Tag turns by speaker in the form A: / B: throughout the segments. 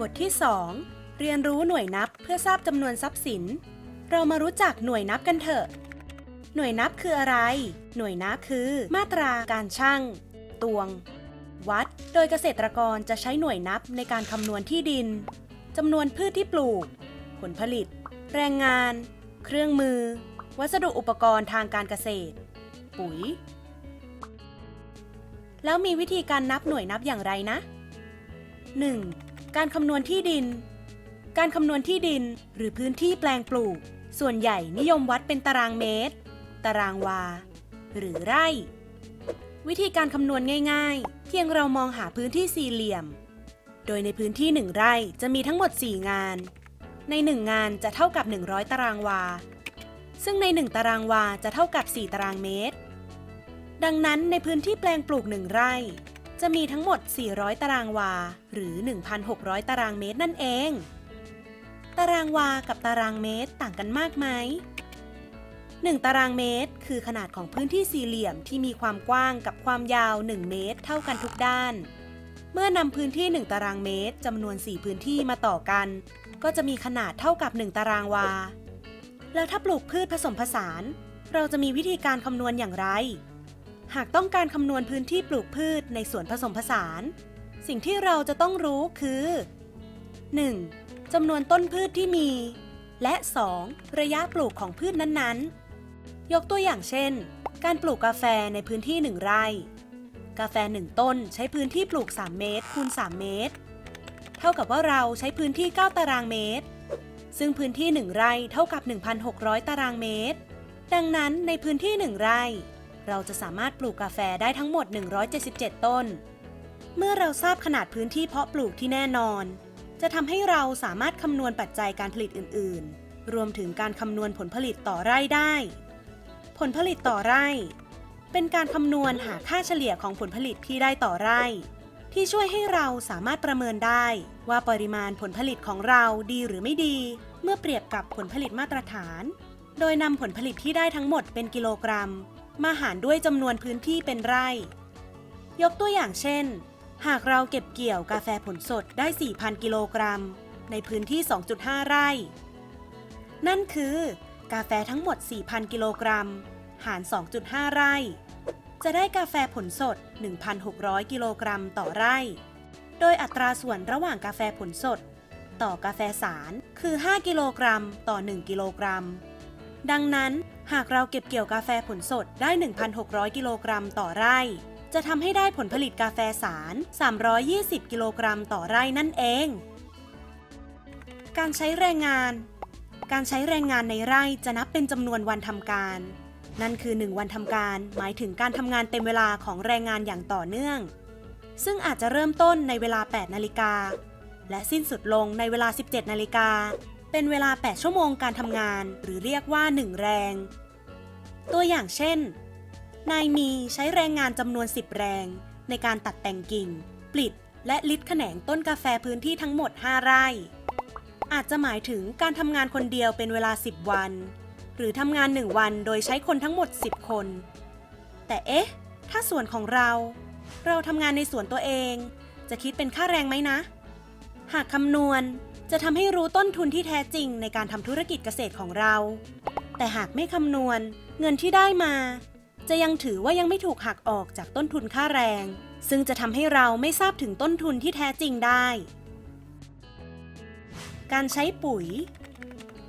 A: บทที่ 2 เรียนรู้หน่วยนับเพื่อทราบจำนวนทรัพย์สิน เรามารู้จักหน่วยนับกันเถอะ หน่วยนับคืออะไร หน่วยนับคือมาตราการชั่ง ตวง วัด โดยเกษตรกรจะใช้หน่วยนับในการคำนวณที่ดินจำนวนพืชที่ปลูก ผลผลิต แรงงาน เครื่องมือ วัสดุอุปกรณ์ทางการเกษตร ปุ๋ย แล้วมีวิธีการนับหน่วยนับอย่างไรนะ 1. การคำนวณที่ดิน การคำนวณที่ดินหรือพื้นที่แปลงปลูก ส่วนใหญ่นิยมวัดเป็นตารางเมตร ตารางวา หรือไร่ วิธีการคำนวณง่ายๆ เพียงเรามองหาพื้นที่สี่เหลี่ยม โดยในพื้นที่1ไร่จะมีทั้งหมด 4 งาน ใน 1 งานจะเท่ากับ 100 ตารางวา ซึ่งใน 1 ตารางวาจะเท่ากับ 4 ตารางเมตร ดังนั้นในพื้นที่แปลงปลูก1ไร่ จะมีทั้งหมด 400 ตารางวา หรือ 1,600 ตารางเมตรนั่นเอง ตารางวากับตารางเมตรต่างกันมากไหม 1 ตารางเมตร คือขนาดของพื้นที่สี่เหลี่ยมที่มีความกว้างกับความยาว 1 เมตร เท่ากันทุกด้าน เมื่อนำพื้นที่ 1 ตารางเมตรจำนวน 4 พื้นที่มาต่อกัน ก็จะมีขนาดเท่ากับ 1 ตารางวา แล้วถ้าปลูกพืชผสมผสาน เราจะมีวิธีการคำนวณอย่างไร หากต้องการคำนวณพื้นที่ปลูกพืชในสวนผสมผสาน สิ่งที่เราจะต้องรู้คือ 1. จำนวนต้นพืชที่มี และ 2. ระยะปลูกของพืชนั้นๆ ยกตัวอย่างเช่น การปลูกกาแฟในพื้นที่ 1 ไร่ กาแฟ 1 ต้นใช้พื้นที่ปลูก 3 เมตรคูณ 3 เมตร เท่ากับว่าเราใช้พื้นที่ 9 ตารางเมตร ซึ่งพื้นที่ 1 ไร่เท่ากับ 1,600 ตารางเมตร ดังนั้นในพื้นที่ 1 ไร่ เราจะสามารถปลูกกาแฟได้ทั้งหมด 177 ต้น เมื่อเราทราบขนาดพื้นที่เพาะปลูกที่แน่นอน จะทำให้เราสามารถคำนวณปัจจัยการผลิตอื่น ๆ รวมถึงการคำนวณผลผลิตต่อไร่ได้ ผลผลิตต่อไร่ เป็นการคำนวณหาค่าเฉลี่ยของผลผลิตที่ได้ต่อไร่ ที่ช่วยให้เราสามารถประเมินได้ ว่าปริมาณผลผลิตของเราดีหรือไม่ดี เมื่อเปรียบกับผลผลิตมาตรฐาน โดยนำผลผลิตที่ได้ทั้งหมดเป็นกิโลกรัม มาหารด้วยจำนวนพื้นที่เป็นไร่ ยกตัวอย่างเช่น หากเราเก็บเกี่ยวกาแฟผลสดได้ 4,000 กิโลกรัม ในพื้นที่ 2.5 ไร่ นั่นคือกาแฟทั้งหมด 4,000 กิโลกรัม หาร 2.5 ไร่ จะได้กาแฟผลสด 1,600 กิโลกรัมต่อไร่ โดยอัตราส่วนระหว่างกาแฟผลสด ต่อกาแฟสารคือ 5 กิโลกรัมต่อ 1 กิโลกรัม ดังนั้น หากเราเก็บเกี่ยวกาแฟผลสดได้ 1,600 กิโลกรัมต่อไร่ จะทำให้ได้ผลผลิตกาแฟสาร 320 กิโลกรัมต่อไร่นั่นเอง การใช้แรงงาน การใช้แรงงานในไร่จะนับเป็นจำนวนวันทำการ นั่นคือ 1 วันทำการ หมายถึงการทำงานเต็มเวลาของแรงงานอย่างต่อเนื่อง ซึ่งอาจจะเริ่มต้นในเวลา 8 นาฬิกา และสิ้นสุดลงในเวลา 17 นาฬิกาเป็นเวลา 8 ชั่วโมงการทำงาน หรือเรียกว่า 1 แรง ตัวอย่างเช่น นายมีใช้แรงงานจำนวน 10 แรง ในการตัดแต่งกิ่ง ปลิด และลิดแขนงต้นกาแฟพื้นที่ทั้งหมด 5 ไร่ อาจจะหมายถึงการทำงานคนเดียวเป็นเวลา 10 วัน หรือทำงาน 1 วันโดยใช้คนทั้งหมด 10 คน แต่เอ๊ะ ถ้าส่วนของเรา เราทำงานในส่วนตัวเอง จะคิดเป็นค่าแรงไหมนะ หากคำนวณจะทำให้รู้ต้นทุนที่แท้จริงในการทำธุรกิจเกษตรของเรา แต่หากไม่คำนวณ เงินที่ได้มา จะยังถือว่ายังไม่ถูกหักออกจากต้นทุนค่าแรง ซึ่งจะทำให้เราไม่ทราบถึงต้นทุนที่แท้จริงได้ การใช้ปุ๋ย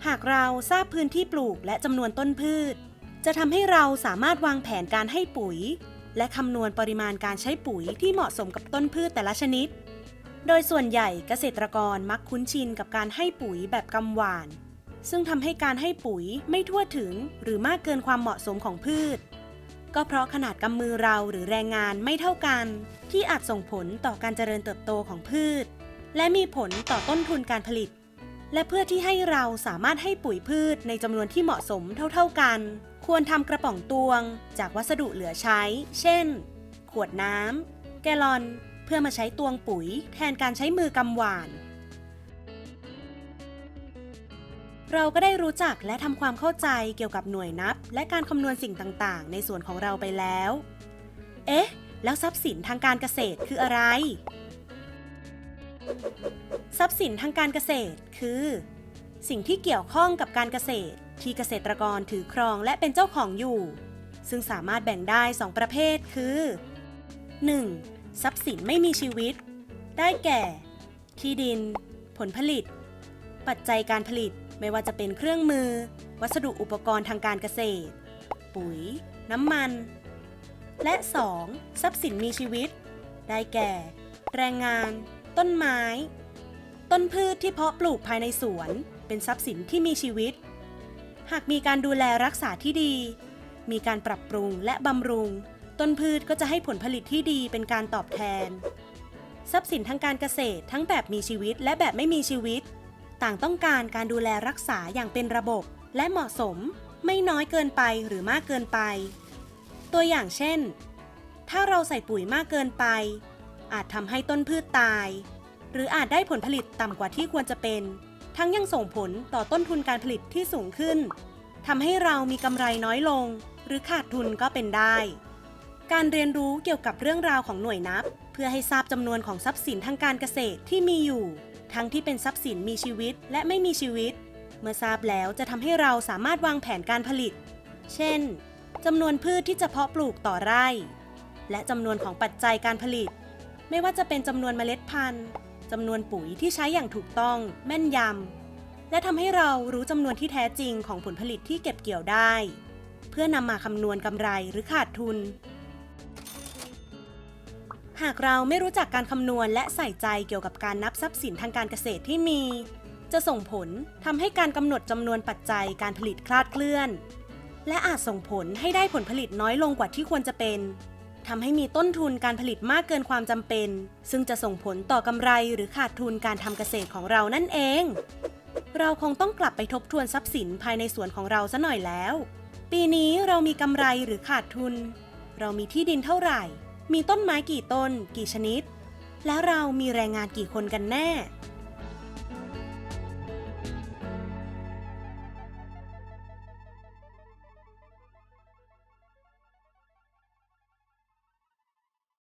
A: หากเราทราบพื้นที่ปลูกและจำนวนต้นพืช จะทำให้เราสามารถวางแผนการให้ปุ๋ย และคำนวณปริมาณการใช้ปุ๋ยที่เหมาะสมกับต้นพืชแต่ละชนิด โดยส่วนใหญ่เกษตรกรมักคุ้นชินกับการให้ปุ๋ยแบบกำหวาน ซึ่งทำให้การให้ปุ๋ยไม่ทั่วถึงหรือมากเกินความเหมาะสมของพืช ก็เพราะขนาดกำมือเราหรือแรงงานไม่เท่ากัน ที่อาจส่งผลต่อการเจริญเติบโตของพืช และมีผลต่อต้นทุนการผลิต และเพื่อที่ให้เราสามารถให้ปุ๋ยพืชในจำนวนที่เหมาะสมเท่าๆกัน ควรทำกระป๋องตวง จากวัสดุเหลือใช้ เช่น ขวดน้ำแกลลอน เพื่อมาใช้ตวงปุ๋ย แทนการใช้มือกำหวาน เราก็ได้รู้จักและทำความเข้าใจเกี่ยวกับหน่วยนับ และการคำนวณสิ่งต่างๆ ในส่วนของเราไปแล้ว เอ๊ะ แล้วทรัพย์สินทางการเกษตรคืออะไร ทรัพย์สินทางการเกษตรคือ สิ่งที่เกี่ยวข้องกับการเกษตร ที่เกษตรกรถือครองและเป็นเจ้าของอยู่ ซึ่งสามารถแบ่งได้ 2 ประเภทคือ 1. ทรัพย์สินไม่มีชีวิต ได้แก่ ที่ดิน ผลผลิต ปัจจัยการผลิต ไม่ว่าจะเป็นเครื่องมือ วัสดุอุปกรณ์ทางการเกษตร ปุ๋ย น้ำมัน และ 2. ทรัพย์สินมีชีวิต ได้แก่ แรงงาน ต้นไม้ ต้นพืชที่เพาะปลูกภายในสวน เป็นทรัพย์สินที่มีชีวิต หากมีการดูแลรักษาที่ดี มีการปรับปรุงและบำรุง ต้นพืชก็จะให้ผลผลิตที่ดีเป็นการตอบแทน ทรัพย์สินทางการเกษตรทั้งแบบมีชีวิตและแบบไม่มีชีวิต ต่างต้องการการดูแลรักษาอย่างเป็นระบบ และเหมาะสม ไม่น้อยเกินไปหรือมากเกินไป ตัวอย่างเช่น ถ้าเราใส่ปุ๋ยมากเกินไป อาจทำให้ต้นพืชตาย หรืออาจได้ผลผลิตต่ำกว่าที่ควรจะเป็น ทั้งยังส่งผลต่อต้นทุนการผลิตที่สูงขึ้นทำให้เรามีกำไรน้อยลง หรือขาดทุนก็เป็นได้ การเรียนรู้เกี่ยวกับเรื่องราวของหน่วยนับ เพื่อให้ทราบจำนวนของทรัพย์สินทางการเกษตรที่มีอยู่ ทั้งที่เป็นทรัพย์สินมีชีวิตและไม่มีชีวิต เมื่อทราบแล้วจะทำให้เราสามารถวางแผนการผลิต เช่นจำนวนพืชที่จะเพาะปลูกต่อไร่ และจำนวนของปัจจัยการผลิต ไม่ว่าจะเป็นจำนวนเมล็ดพันธุ์จำนวนปุ๋ยที่ใช้อย่างถูกต้อง แม่นยำและทำให้เรารู้จำนวนที่แท้จริงของผลผลิตที่เก็บเกี่ยวได้ เพื่อนำมาคำนวณกำไรหรือขาดทุน หากเราไม่รู้จักการคำนวณและใส่ใจเกี่ยวกับการนับทรัพย์สินทางการเกษตรที่มี จะส่งผลทำให้การกำหนดจำนวนปัจจัยการผลิตคลาดเคลื่อน และอาจส่งผลให้ได้ผลผลิตน้อยลงกว่าที่ควรจะเป็นทำให้มีต้นทุนการผลิตมากเกินความจำเป็น ซึ่งจะส่งผลต่อกำไรหรือขาดทุนการทำเกษตรของเรานั่นเอง เราคงต้องกลับไปทบทวนทรัพย์สินภายในสวนของเราซะหน่อยแล้ว ปีนี้เรามีกำไรหรือขาดทุน เรามีที่ดินเท่าไหร่ มีต้นไม้กี่ต้น กี่ชนิด แล้วเรามีแรงงานกี่คนกันแน่